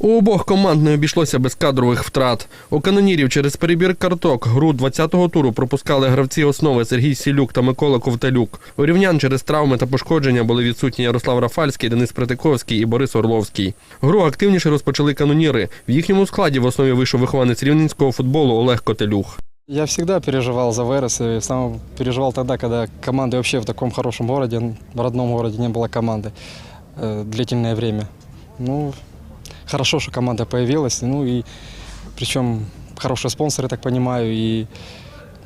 У обох команд не обійшлося без кадрових втрат. У канонірів через перебір карток гру 20-го туру пропускали гравці основи Сергій Сілюк та Микола Ковталюк. У рівнян через травми та пошкодження були відсутні Ярослав Рафальський, Денис Притиковський і Борис Орловський. Гру активніше розпочали каноніри. В їхньому складі в основі вийшов вихованець рівненського футболу Олег Котелюх. Я всегда переживал за Верес, и сам переживал тогда, когда команды вообще в таком хорошем городе, в родном городе не было команды э, длительное время. Ну, хорошо, что команда появилась, ну и причем хорошие спонсоры, так понимаю, и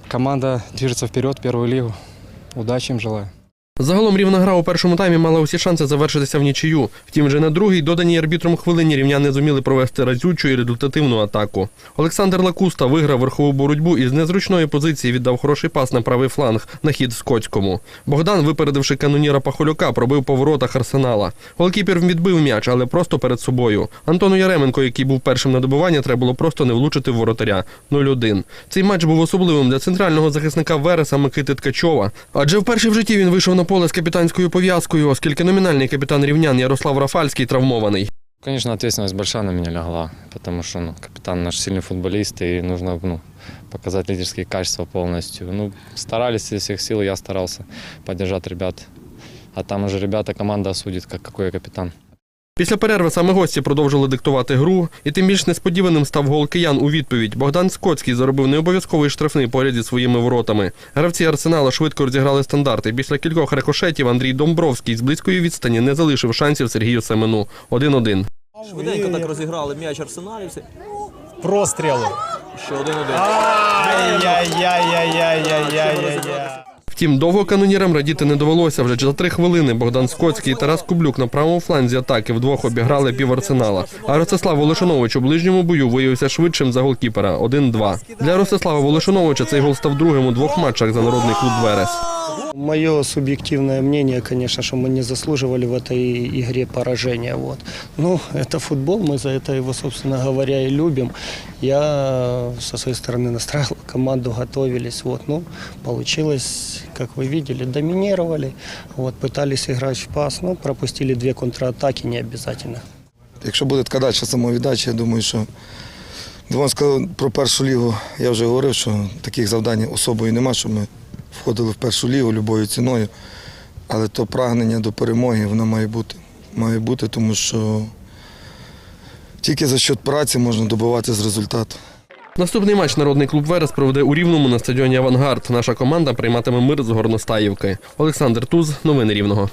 команда движется вперед в первую лигу. Удачи им желаю. Загалом рівна гра у першому таймі мала усі шанси завершитися в нічию. Втім, вже на другій доданій арбітром хвилині рівняни зуміли провести разючу і результативну атаку. Олександр Лакуста виграв верхову боротьбу і з незручної позиції віддав хороший пас на правий фланг на хід Скотському. Богдан, випередивши каноніра Пахолюка, пробив по воротах арсенала. Голкіпер відбив м'яч, але просто перед собою. Антону Яременко, який був першим на добивання, треба було просто не влучити в воротаря 0-1. Цей матч був особливим для центрального захисника Вереса Микити Ткачова, адже вперше в житті він вийшов на поле з капітанською пов'язкою, оскільки номінальний капітан рівнян Ярослав Рафальський травмований. Конечно, ответственность большая на меня лягла, потому что ну, капитан наш сильный футболист, и нужно ну, показать лидерские качества полностью. Ну, старались из всех сил, я старался поддержать ребят. А там уже ребята, команда осудит, как, какой я капитан. Після перерви саме гості продовжили диктувати гру, і тим більш несподіваним став гол киян у відповідь. Богдан Скотський заробив необов'язковий штрафний поряд зі своїми воротами. Гравці арсенала швидко розіграли стандарти. Після кількох рикошетів Андрій Домбровський з близької відстані не залишив шансів Сергію Семену. 1-1. Швиденько так розіграли м'яч арсеналівці. Простріли. Ще один-один. Ай-яй-яй-яй-яй-яй-яй. Втім, довго канонірам радіти не довелося. Вже за три хвилини Богдан Скотський і Тарас Кублюк на правому фланзі атаки вдвох обіграли піварсенала. А Ростислав Волошанович у ближньому бою виявився швидшим за голкіпера 1-2. Для Ростислава Волошановича цей гол став другим у двох матчах за народний клуб Верес. Мое субъективное мнение, конечно, что мы не заслуживали в этой игре поражения. Вот. Ну, это футбол, мы за это его, собственно говоря, и любим. Я со своей стороны настраивал команду, готовились. Вот. Ну, получилось, как вы видели, доминировали, вот, пытались играть в пас, но пропустили две контратаки не обязательно. Якщо буде така далі самовіддача, я думаю, що Дивон сказав про першу лігу. Я вже говорив, що таких завдань особою нема, щоб ми входили в першу лігу любою ціною. Але то прагнення до перемоги воно має бути. Має бути, тому що тільки за счет праці можна добиватися результату. Наступний матч народний клуб Верес проведе у Рівному на стадіоні Авангард. Наша команда прийматиме мир з Горностаївки. Олександр Туз, новини Рівного.